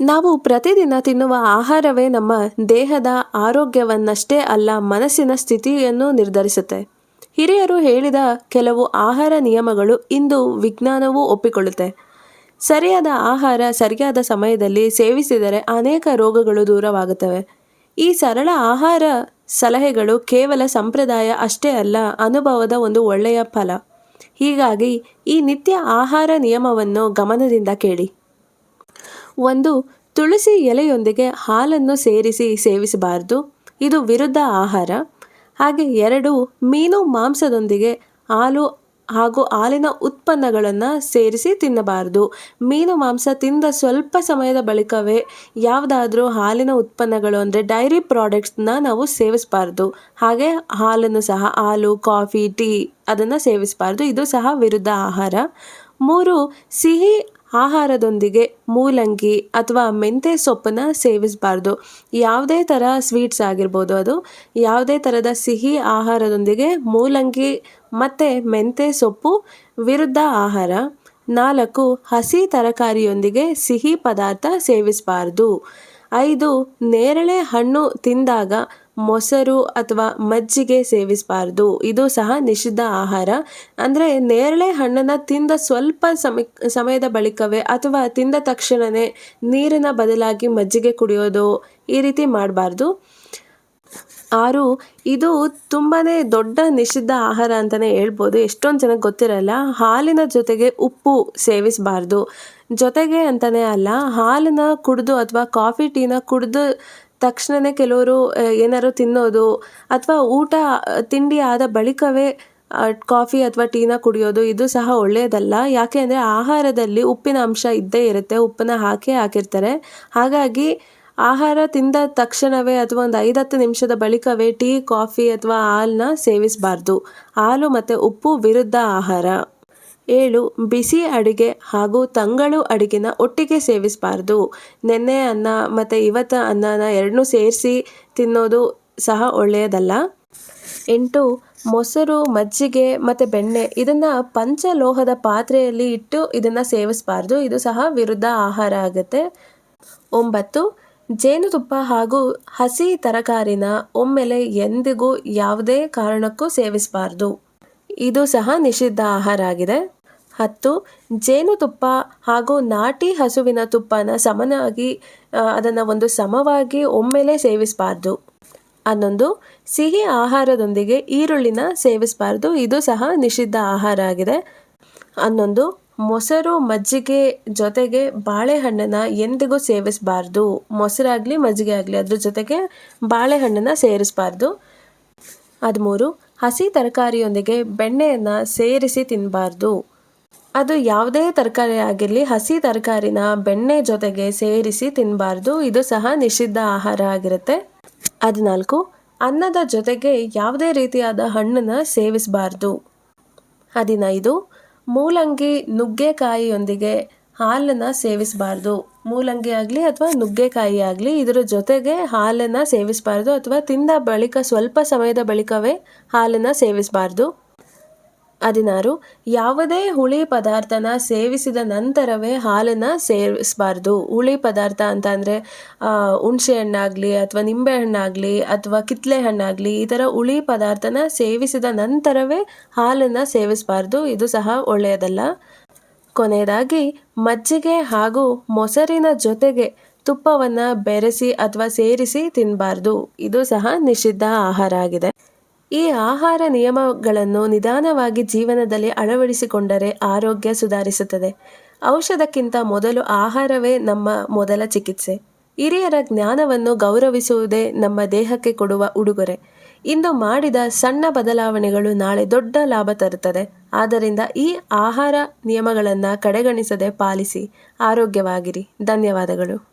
ನಾವು ಪ್ರತಿದಿನ ತಿನ್ನುವ ಆಹಾರವೇ ನಮ್ಮ ದೇಹದ ಆರೋಗ್ಯವನ್ನಷ್ಟೇ ಅಲ್ಲ, ಮನಸ್ಸಿನ ಸ್ಥಿತಿಯನ್ನು ನಿರ್ಧರಿಸುತ್ತೆ. ಹಿರಿಯರು ಹೇಳಿದ ಕೆಲವು ಆಹಾರ ನಿಯಮಗಳು ಇಂದು ವಿಜ್ಞಾನವೂ ಒಪ್ಪಿಕೊಳ್ಳುತ್ತೆ. ಸರಿಯಾದ ಆಹಾರ ಸರಿಯಾದ ಸಮಯದಲ್ಲಿ ಸೇವಿಸಿದರೆ ಅನೇಕ ರೋಗಗಳು ದೂರವಾಗುತ್ತವೆ. ಈ ಸರಳ ಆಹಾರ ಸಲಹೆಗಳು ಕೇವಲ ಸಂಪ್ರದಾಯ ಅಷ್ಟೇ ಅಲ್ಲ, ಅನುಭವದ ಒಂದು ಒಳ್ಳೆಯ ಫಲ. ಹೀಗಾಗಿ ಈ ನಿತ್ಯ ಆಹಾರ ನಿಯಮವನ್ನು ಗಮನದಿಂದ ಕೇಳಿ. ಒಂದು ತುಳಸಿ ಎಲೆಯೊಂದಿಗೆ ಹಾಲನ್ನು ಸೇರಿಸಿ ಸೇವಿಸಬಾರದು. ಇದು ವಿರುದ್ಧ ಆಹಾರ. ಹಾಗೆ ಎರಡು ಮೀನು ಮಾಂಸದೊಂದಿಗೆ ಹಾಲು ಹಾಗೂ ಹಾಲಿನ ಉತ್ಪನ್ನಗಳನ್ನು ಸೇರಿಸಿ ತಿನ್ನಬಾರದು. ಮೀನು ಮಾಂಸ ತಿಂದ ಸ್ವಲ್ಪ ಸಮಯದ ಬಳಿಕವೇ ಯಾವುದಾದ್ರೂ ಹಾಲಿನ ಉತ್ಪನ್ನಗಳು ಅಂದರೆ ಡೈರಿ ಪ್ರಾಡಕ್ಟ್ಸ್ನ ನಾವು ಸೇವಿಸಬಾರ್ದು. ಹಾಗೆ ಹಾಲನ್ನು ಸಹ ಹಾಲು, ಕಾಫಿ, ಟೀ ಅದನ್ನು ಸೇವಿಸಬಾರ್ದು. ಇದು ಸಹ ವಿರುದ್ಧ ಆಹಾರ. ಮೂರು ಸಿಹಿ ಆಹಾರದೊಂದಿಗೆ ಮೂಲಂಗಿ ಅಥವಾ ಮೆಂತ್ಯ ಸೊಪ್ಪನ್ನ ಸೇವಿಸಬಾರ್ದು. ಯಾವುದೇ ಥರ ಸ್ವೀಟ್ಸ್ ಆಗಿರ್ಬೋದು ಅದು. ಯಾವುದೇ ಥರದ ಸಿಹಿ ಆಹಾರದೊಂದಿಗೆ ಮೂಲಂಗಿ ಮತ್ತು ಮೆಂತ್ಯ ಸೊಪ್ಪು ವಿರುದ್ಧ ಆಹಾರ. ನಾಲ್ಕು, ಹಸಿ ತರಕಾರಿಯೊಂದಿಗೆ ಸಿಹಿ ಪದಾರ್ಥ ಸೇವಿಸಬಾರ್ದು. ಐದು, ನೇರಳೆ ಹಣ್ಣು ತಿಂದಾಗ ಮೊಸರು ಅಥವಾ ಮಜ್ಜಿಗೆ ಸೇವಿಸಬಾರ್ದು. ಇದು ಸಹ ನಿಷಿದ್ಧ ಆಹಾರ. ಅಂದರೆ ನೇರಳೆ ಹಣ್ಣನ್ನು ತಿಂದ ಸ್ವಲ್ಪ ಸಮಯ ಸಮಯದ ಬಳಿಕವೇ ಅಥವಾ ತಿಂದ ತಕ್ಷಣವೇ ನೀರಿನ ಬದಲಾಗಿ ಮಜ್ಜಿಗೆ ಕುಡಿಯೋದು ಈ ರೀತಿ ಮಾಡಬಾರ್ದು. ಆರು, ಇದು ತುಂಬಾ ದೊಡ್ಡ ನಿಷಿದ್ಧ ಆಹಾರ ಅಂತಲೇ ಹೇಳ್ಬೋದು. ಎಷ್ಟೊಂದು ಜನಕ್ಕೆ ಗೊತ್ತಿರಲ್ಲ, ಹಾಲಿನ ಜೊತೆಗೆ ಉಪ್ಪು ಸೇವಿಸಬಾರ್ದು. ಜೊತೆಗೆ ಅಂತಲೇ ಅಲ್ಲ, ಹಾಲನ್ನ ಕುಡಿದು ಅಥವಾ ಕಾಫಿ ಟೀನ ಕುಡಿದು ತಕ್ಷಣವೇ ಕೆಲವರು ಏನಾದ್ರು ತಿನ್ನೋದು ಅಥವಾ ಊಟ ತಿಂಡಿ ಆದ ಬಳಿಕವೇ ಕಾಫಿ ಅಥವಾ ಟೀನ ಕುಡಿಯೋದು, ಇದು ಸಹ ಒಳ್ಳೆಯದಲ್ಲ. ಯಾಕೆ ಅಂದರೆ ಆಹಾರದಲ್ಲಿ ಉಪ್ಪಿನ ಅಂಶ ಇದ್ದೇ ಇರುತ್ತೆ. ಉಪ್ಪನ್ನ ಹಾಕೇ ಹಾಕಿರ್ತಾರೆ. ಹಾಗಾಗಿ ಆಹಾರ ತಿಂದ ತಕ್ಷಣವೇ ಅಥವಾ ಒಂದು ಐದು ಹತ್ತು ನಿಮಿಷದ ಬಳಿಕವೇ ಟೀ, ಕಾಫಿ ಅಥವಾ ಹಾಲನ್ನ ಸೇವಿಸಬಾರ್ದು. ಹಾಲು ಮತ್ತು ಉಪ್ಪು ವಿರುದ್ಧ ಆಹಾರ. ಏಳು, ಬಿಸಿ ಅಡುಗೆ ಹಾಗೂ ತಂಗಳು ಅಡುಗೆನ ಒಟ್ಟಿಗೆ ಸೇವಿಸಬಾರ್ದು. ನೆನ್ನೆ ಅನ್ನ ಮತ್ತು ಇವತ್ತ ಅನ್ನನ ಎರಡನ್ನೂ ಸೇರಿಸಿ ತಿನ್ನೋದು ಸಹ ಒಳ್ಳೆಯದಲ್ಲ? ಎಂಟು, ಮೊಸರು, ಮಜ್ಜಿಗೆ ಮತ್ತು ಬೆಣ್ಣೆ ಇದನ್ನು ಪಂಚಲೋಹದ ಪಾತ್ರೆಯಲ್ಲಿ ಇಟ್ಟು ಇದನ್ನು ಸೇವಿಸಬಾರ್ದು. ಇದು ಸಹ ವಿರುದ್ಧ ಆಹಾರ ಆಗುತ್ತೆ. ಒಂಬತ್ತು, ಜೇನುತುಪ್ಪ ಹಾಗೂ ಹಸಿ ತರಕಾರಿನ ಒಮ್ಮೆಲೆ ಎಂದಿಗೂ ಯಾವುದೇ ಕಾರಣಕ್ಕೂ ಸೇವಿಸಬಾರ್ದು. ಇದು ಸಹ ನಿಷಿದ್ಧ ಆಹಾರ ಆಗಿದೆ. ಹತ್ತು ಜೇನುತುಪ್ಪ ಹಾಗೂ ನಾಟಿ ಹಸುವಿನ ತುಪ್ಪನ ಸಮನಾಗಿ ಅದನ್ನು ಒಂದು ಸಮವಾಗಿ ಒಮ್ಮೆಲೆ ಸೇವಿಸಬಾರ್ದು. ಹನ್ನೊಂದು, ಸಿಹಿ ಆಹಾರದೊಂದಿಗೆ ಈರುಳ್ಳಿನ ಸೇವಿಸಬಾರ್ದು. ಇದು ಸಹ ನಿಷಿದ್ಧ ಆಹಾರ ಆಗಿದೆ. ಹನ್ನೊಂದು, ಮೊಸರು ಮಜ್ಜಿಗೆ ಜೊತೆಗೆ ಬಾಳೆಹಣ್ಣನ್ನು ಎಂದಿಗೂ ಸೇವಿಸಬಾರ್ದು. ಮೊಸರಾಗಲಿ, ಮಜ್ಜಿಗೆ ಆಗಲಿ, ಅದ್ರ ಜೊತೆಗೆ ಬಾಳೆಹಣ್ಣನ್ನು ಸೇರಿಸಬಾರ್ದು. ಹದಿಮೂರು, ಹಸಿ ತರಕಾರಿಯೊಂದಿಗೆ ಬೆಣ್ಣೆಯನ್ನು ಸೇರಿಸಿ ತಿನ್ನಬಾರ್ದು ಅದು ಯಾವುದೇ ತರಕಾರಿ ಆಗಿರಲಿ, ಹಸಿ ತರಕಾರಿನ ಬೆಣ್ಣೆ ಜೊತೆಗೆ ಸೇರಿಸಿ ತಿನ್ನಬಾರ್ದು ಇದು ಸಹ ನಿಷಿದ್ಧ ಆಹಾರ ಆಗಿರುತ್ತೆ. ಹದಿನಾಲ್ಕು, ಅನ್ನದ ಜೊತೆಗೆ ಯಾವುದೇ ರೀತಿಯಾದ ಹಣ್ಣನ್ನು ಸೇವಿಸಬಾರ್ದು. ಹದಿನೈದು, ಮೂಲಂಗಿ ನುಗ್ಗೆಕಾಯಿಯೊಂದಿಗೆ ಹಾಲನ್ನು ಸೇವಿಸಬಾರ್ದು. ಮೂಲಂಗಿ ಆಗಲಿ ಅಥವಾ ನುಗ್ಗೆಕಾಯಿ ಆಗಲಿ, ಇದರ ಜೊತೆಗೆ ಹಾಲನ್ನು ಸೇವಿಸಬಾರ್ದು ಅಥವಾ ತಿಂದ ಬಳಿಕ ಸ್ವಲ್ಪ ಸಮಯದ ಬಳಿಕವೇ ಹಾಲನ್ನು ಸೇವಿಸಬಾರ್ದು. ಹದಿನಾರು, ಯಾವುದೇ ಹುಳಿ ಪದಾರ್ಥನ ಸೇವಿಸಿದ ನಂತರವೇ ಹಾಲನ್ನು ಸೇವಿಸಬಾರ್ದು. ಹುಳಿ ಪದಾರ್ಥ ಅಂತ ಅಂದರೆ ಹುಣಸೆ ಹಣ್ಣಾಗಲಿ ಅಥವಾ ನಿಂಬೆ ಹಣ್ಣಾಗಲಿ ಅಥವಾ ಕಿತ್ತಳೆ ಹಣ್ಣಾಗಲಿ ಈ ಥರ ಹುಳಿ ಪದಾರ್ಥನ ಸೇವಿಸಿದ ನಂತರವೇ ಹಾಲನ್ನು ಸೇವಿಸಬಾರ್ದು. ಇದು ಸಹ ಒಳ್ಳೆಯದಲ್ಲ. ಕೊನೆಯದಾಗಿ, ಮಜ್ಜಿಗೆ ಹಾಗೂ ಮೊಸರಿನ ಜೊತೆಗೆ ತುಪ್ಪವನ್ನು ಬೆರೆಸಿ ಅಥವಾ ಸೇರಿಸಿ ತಿನ್ನಬಾರ್ದು ಇದು ಸಹ ನಿಷಿದ್ಧ ಆಹಾರ ಆಗಿದೆ. ಈ ಆಹಾರ ನಿಯಮಗಳನ್ನು ನಿಧಾನವಾಗಿ ಜೀವನದಲ್ಲಿ ಅಳವಡಿಸಿಕೊಂಡರೆ ಆರೋಗ್ಯ ಸುಧಾರಿಸುತ್ತದೆ. ಔಷಧಕ್ಕಿಂತ ಮೊದಲು ಆಹಾರವೇ ನಮ್ಮ ಮೊದಲ ಚಿಕಿತ್ಸೆ. ಹಿರಿಯರ ಜ್ಞಾನವನ್ನು ಗೌರವಿಸುವುದೇ ನಮ್ಮ ದೇಹಕ್ಕೆ ಕೊಡುವ ಉಡುಗೊರೆ. ಇಂದು ಮಾಡಿದ ಸಣ್ಣ ಬದಲಾವಣೆಗಳು ನಾಳೆ ದೊಡ್ಡ ಲಾಭ ತರುತ್ತದೆ. ಆದ್ದರಿಂದ ಈ ಆಹಾರ ನಿಯಮಗಳನ್ನು ಕಡೆಗಣಿಸದೆ ಪಾಲಿಸಿ ಆರೋಗ್ಯವಾಗಿರಿ. ಧನ್ಯವಾದಗಳು.